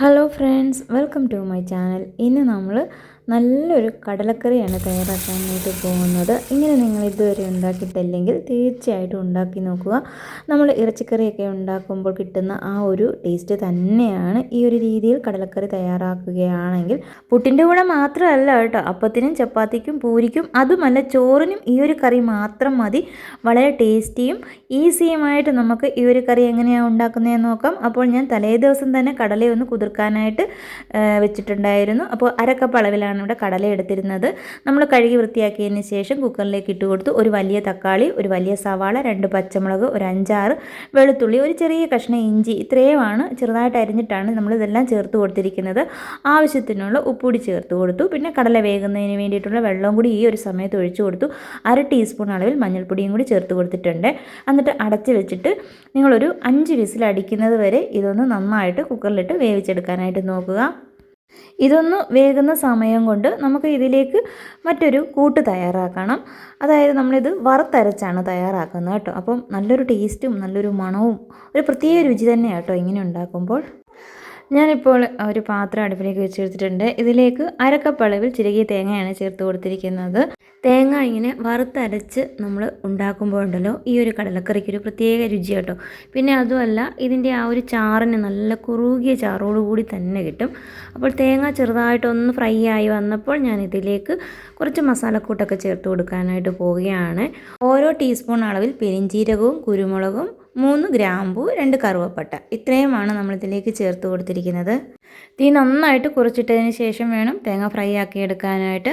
Hello friends welcome to my channel ഇന്ന് നമ്മൾ നല്ലൊരു കടലക്കറിയാണ് തയ്യാറാക്കാനായിട്ട് പോകുന്നത്. ഇങ്ങനെ നിങ്ങൾ ഇതുവരെ ഉണ്ടാക്കിയിട്ടില്ലെങ്കിൽ തീർച്ചയായിട്ടും ഉണ്ടാക്കി നോക്കുക. നമ്മൾ ഇറച്ചിക്കറിയൊക്കെ ഉണ്ടാക്കുമ്പോൾ കിട്ടുന്ന ആ ഒരു ടേസ്റ്റ് തന്നെയാണ് ഈ ഒരു രീതിയിൽ കടലക്കറി തയ്യാറാക്കുകയാണെങ്കിൽ. പുട്ടിന്റെ കൂടെ മാത്രമല്ല കേട്ടോ അപ്പത്തിനും ചപ്പാത്തിക്കും പൂരിക്കും അതുമല്ല ചോറിനും ഈ ഒരു കറി മാത്രം മതി. വളരെ ടേസ്റ്റിയും ഈസിയുമായിട്ട് നമുക്ക് ഈ ഒരു കറി എങ്ങനെയാണ് ഉണ്ടാക്കുന്നതെന്ന് നോക്കാം. അപ്പോൾ ഞാൻ തലേ ദിവസം തന്നെ കടലയൊന്ന് കുതിർക്കാനായിട്ട് വെച്ചിട്ടുണ്ടായിരുന്നു. അപ്പോൾ അരക്കപ്പ് അളവിലാണ് ഇവിടെ കടല എടുത്തിരുന്നത്. നമ്മൾ കഴുകി വൃത്തിയാക്കിയതിന് ശേഷം കുക്കറിലേക്ക് ഇട്ട് കൊടുത്തു ഒരു വലിയ തക്കാളി ഒരു വലിയ സവാള രണ്ട് പച്ചമുളക് ഒരു അഞ്ചാറ് വെളുത്തുള്ളി ഒരു ചെറിയ കഷ്ണം ഇഞ്ചി ഇത്രയുമാണ് ചെറുതായിട്ട് അരിഞ്ഞിട്ടാണ് നമ്മൾ ഇതെല്ലാം ചേർത്ത് കൊടുത്തിരിക്കുന്നത്. ആവശ്യത്തിനുള്ള ഉപ്പുകൂടി ചേർത്ത് കൊടുത്തു. പിന്നെ കടല വേകുന്നതിന് വേണ്ടിയിട്ടുള്ള വെള്ളം കൂടി ഈ ഒരു സമയത്ത് ഒഴിച്ചു കൊടുത്തു. അര ടീസ്പൂൺ അളവിൽ മഞ്ഞൾപ്പൊടിയും കൂടി ചേർത്ത് കൊടുത്തിട്ടുണ്ട്. എന്നിട്ട് അടച്ച് വെച്ചിട്ട് നിങ്ങളൊരു അഞ്ച് വിസിൽ അടിക്കുന്നത് വരെ ഇതൊന്ന് നന്നായിട്ട് കുക്കറിലിട്ട് വേവിച്ചെടുക്കാനായിട്ട് നോക്കുക. ഇതൊന്ന് വേകുന്ന സമയം കൊണ്ട് നമുക്ക് ഇതിലേക്ക് മറ്റൊരു കൂട്ട് തയ്യാറാക്കണം. അതായത് നമ്മളിത് വറുത്തരച്ചാണ് തയ്യാറാക്കുന്നത് കേട്ടോ. അപ്പം നല്ലൊരു ടേസ്റ്റും നല്ലൊരു മണവും ഒരു പ്രത്യേക രുചി തന്നെയാണ് കേട്ടോ ഇങ്ങനെ ഉണ്ടാക്കുമ്പോൾ. ഞാനിപ്പോൾ ഒരു പാത്രം അടുപ്പിലേക്ക് വെച്ചെടുത്തിട്ടുണ്ട് ഇതിലേക്ക് അരക്കപ്പളവിൽ ചിരകിയ തേങ്ങയാണ് ചേർത്ത് കൊടുത്തിരിക്കുന്നത്. തേങ്ങ ഇങ്ങനെ വറുത്തരച്ച് നമ്മൾ ഉണ്ടാക്കുമ്പോൾ ഉണ്ടല്ലോ ഈ ഒരു കടലക്കറിക്ക് ഒരു പ്രത്യേക രുചി കേട്ടോ. പിന്നെ അതുമല്ല ഇതിന്റെ ആ ഒരു ചാറിന് നല്ല കുറുകിയ ചാറോടുകൂടി തന്നെ കിട്ടും. അപ്പോൾ തേങ്ങ ചെറുതായിട്ടൊന്ന് ഫ്രൈ ആയി വന്നപ്പോൾ ഞാൻ ഇതിലേക്ക് കുറച്ച് മസാലക്കൂട്ടൊക്കെ ചേർത്ത് കൊടുക്കാനായിട്ട് പോവുകയാണ്. ഓരോ ടീസ്പൂൺ അളവിൽ പെരിഞ്ചീരകവും കുരുമുളകും മൂന്ന് ഗ്രാമ്പു രണ്ട് കറുവപ്പട്ട. ഇത്രയുമാണ് നമ്മളിതിലേക്ക് ചേർത്ത് കൊടുത്തിരിക്കുന്നത്. തീ നന്നായിട്ട് കുറച്ചിട്ടതിന് ശേഷം വേണം തേങ്ങ ഫ്രൈ ആക്കി എടുക്കാനായിട്ട്.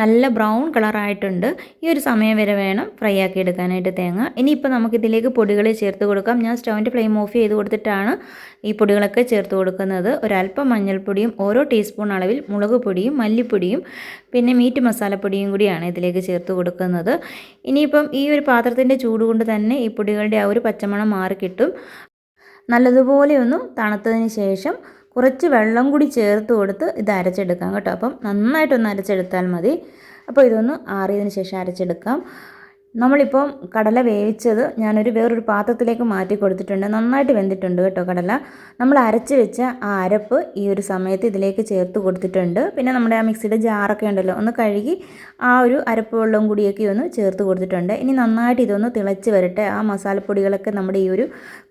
നല്ല ബ്രൗൺ കളറായിട്ടുണ്ട് ഈ ഒരു സമയം വരെ വേണം ഫ്രൈ ആക്കി എടുക്കാനായിട്ട് തേങ്ങ. ഇനിയിപ്പോൾ നമുക്കിതിലേക്ക് പൊടികൾ ചേർത്ത് കൊടുക്കാം. ഞാൻ സ്റ്റൗവിന്റെ ഫ്ലെയിം ഓഫ് ചെയ്ത് കൊടുത്തിട്ടാണ് ഈ പൊടികളൊക്കെ ചേർത്ത് കൊടുക്കുന്നത്. ഒരല്പം മഞ്ഞൾപ്പൊടിയും ഓരോ ടീസ്പൂൺ അളവിൽ മുളക് പൊടിയും മല്ലിപ്പൊടിയും പിന്നെ മീറ്റ് മസാലപ്പൊടിയും കൂടിയാണ് ഇതിലേക്ക് ചേർത്ത് കൊടുക്കുന്നത്. ഇനിയിപ്പം ഈ ഒരു പാത്രത്തിന്റെ ചൂട് കൊണ്ട് തന്നെ ഈ പൊടികളുടെ ആ ഒരു പച്ചമണം മാറി കിട്ടും നല്ലതുപോലെ ഒന്ന് തണുത്തതിന് ശേഷം കുറച്ച് വെള്ളം കൂടി ചേർത്ത് കൊടുത്ത് ഇത് അരച്ചെടുക്കാം കേട്ടോ. അപ്പം നന്നായിട്ടൊന്ന് അരച്ചെടുത്താൽ മതി. അപ്പോൾ ഇതൊന്ന് ആറിയതിന് ശേഷം അരച്ചെടുക്കാം. നമ്മളിപ്പം കടല വേവിച്ചത് ഞാനൊരു വേറൊരു പാത്രത്തിലേക്ക് മാറ്റി കൊടുത്തിട്ടുണ്ട്. നന്നായിട്ട് വെന്തിട്ടുണ്ട് കേട്ടോ കടല. നമ്മൾ അരച്ച് വെച്ച ആ അരപ്പ് ഈ ഒരു സമയത്ത് ഇതിലേക്ക് ചേർത്ത് കൊടുത്തിട്ടുണ്ട്. പിന്നെ നമ്മുടെ ആ മിക്സിയുടെ ജാറൊക്കെ ഉണ്ടല്ലോ ഒന്ന് കഴുകി ആ ഒരു അരപ്പ് വെള്ളവും കൂടിയൊക്കെ ഒന്ന് ചേർത്ത് കൊടുത്തിട്ടുണ്ട്. ഇനി നന്നായിട്ട് ഇതൊന്ന് തിളച്ച് വരട്ടെ. ആ മസാലപ്പൊടികളൊക്കെ നമ്മുടെ ഈ ഒരു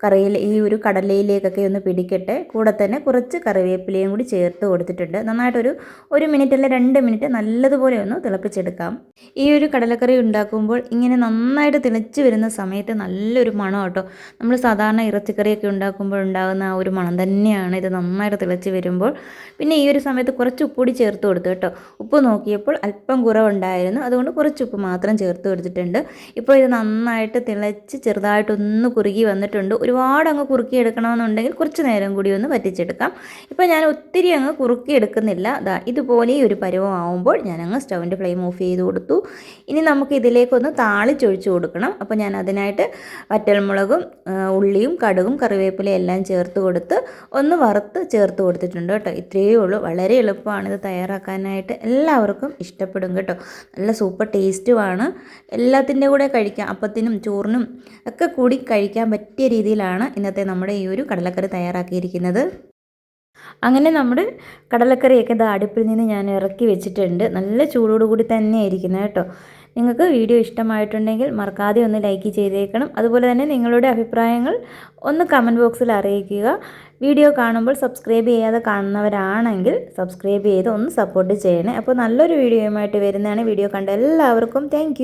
കറിയിൽ ഈ ഒരു കടലയിലേക്കൊക്കെ ഒന്ന് പിടിക്കട്ടെ. കൂടെ തന്നെ കുറച്ച് കറിവേപ്പിലയും കൂടി ചേർത്ത് കൊടുത്തിട്ടുണ്ട്. നന്നായിട്ടൊരു ഒരു മിനിറ്റ് അല്ല രണ്ട് മിനിറ്റ് നല്ലതുപോലെ ഒന്ന് തിളപ്പിച്ചെടുക്കാം. ഈ ഒരു കടലക്കറി ഉണ്ടാക്കുമ്പോൾ ഇങ്ങനെ നന്നായിട്ട് തിളച്ച് വരുന്ന സമയത്ത് നല്ലൊരു മണം കേട്ടോ നമ്മൾ സാധാരണ ഇറച്ചിക്കറിയൊക്കെ ഉണ്ടാക്കുമ്പോൾ ഉണ്ടാകുന്ന ആ ഒരു മണം തന്നെയാണ്. ഇത് നന്നായിട്ട് തിളച്ച് വരുമ്പോൾ പിന്നെ ഈ ഒരു സമയത്ത് കുറച്ച് ഉപ്പുപൊടി ചേർത്ത് കൊടുത്തു കേട്ടോ. ഉപ്പ് നോക്കിയപ്പോൾ അല്പം കുറവുണ്ടായിരുന്നു. അതുകൊണ്ട് കുറച്ച് ഉപ്പ് മാത്രം ചേർത്ത് കൊടുത്തിട്ടുണ്ട്. ഇപ്പോൾ ഇത് നന്നായിട്ട് തിളച്ച് ചെറുതായിട്ടൊന്ന് കുറുകി വന്നിട്ടുണ്ട്. ഒരുപാട് അങ്ങ് കുറുക്കി എടുക്കണമെന്നുണ്ടെങ്കിൽ കുറച്ച് നേരം കൂടി ഒന്ന് പറ്റിച്ചെടുക്കാം ഇപ്പോൾ ഞാൻ ഒത്തിരി അങ്ങ് കുറുക്കി എടുക്കുന്നില്ല അതാ ഇതുപോലെ ഒരു പരുവമാവുമ്പോൾ ഞാൻ അങ്ങ് സ്റ്റൗവിന്റെ ഫ്ലെയിം ഓഫ് ചെയ്ത് കൊടുത്തു. ഇനി നമുക്ക് ഇതിലേക്കൊന്ന് താളിച്ചൊഴിച്ച് കൊടുക്കണം. അപ്പോൾ ഞാൻ അതിനായിട്ട് വറ്റൽമുളകും ഉള്ളിയും കടുകും കറിവേപ്പിലയും എല്ലാം ചേർത്ത് കൊടുത്ത് ഒന്ന് വറുത്ത് ചേർത്ത് കൊടുത്തിട്ടുണ്ട് കേട്ടോ. ഇത്രയേ ഉള്ളൂ. വളരെ എളുപ്പമാണ് ഇത് തയ്യാറാക്കാനായിട്ട്. എല്ലാവർക്കും ഇഷ്ടപ്പെടും കേട്ടോ. നല്ല സൂപ്പർ ടേസ്റ്റുമാണ്. എല്ലാത്തിന്റെ കൂടെ കഴിക്കാം. അപ്പത്തിനും ചോറിനും ഒക്കെ കൂടി കഴിക്കാൻ പറ്റിയ രീതിയിലാണ് ഇന്നത്തെ നമ്മുടെ ഈ ഒരു കടലക്കറി തയ്യാറാക്കിയിരിക്കുന്നത്. അങ്ങനെ നമ്മുടെ കടലക്കറിയൊക്കെ ഇത് അടുപ്പിൽ നിന്ന് ഞാൻ ഇറക്കി വെച്ചിട്ടുണ്ട്. നല്ല ചൂടോടുകൂടി തന്നെ ഇരിക്കുന്നത് കേട്ടോ. നിങ്ങൾക്ക് വീഡിയോ ഇഷ്ടമായിട്ടുണ്ടെങ്കിൽ മറക്കാതെ ഒന്ന് ലൈക്ക് ചെയ്തേക്കണം. അതുപോലെ തന്നെ നിങ്ങളുടെ അഭിപ്രായങ്ങൾ ഒന്ന് കമന്റ് ബോക്സിൽ അറിയിക്കുക. വീഡിയോ കാണുമ്പോൾ സബ്സ്ക്രൈബ് ചെയ്യാതെ കാണുന്നവരാണെങ്കിൽ സബ്സ്ക്രൈബ് ചെയ്ത് ഒന്ന് സപ്പോർട്ട് ചെയ്യണേ. അപ്പോൾ നല്ലൊരു വീഡിയോയുമായിട്ട് വരുന്നതാണ്. വീഡിയോ കണ്ട എല്ലാവർക്കും താങ്ക്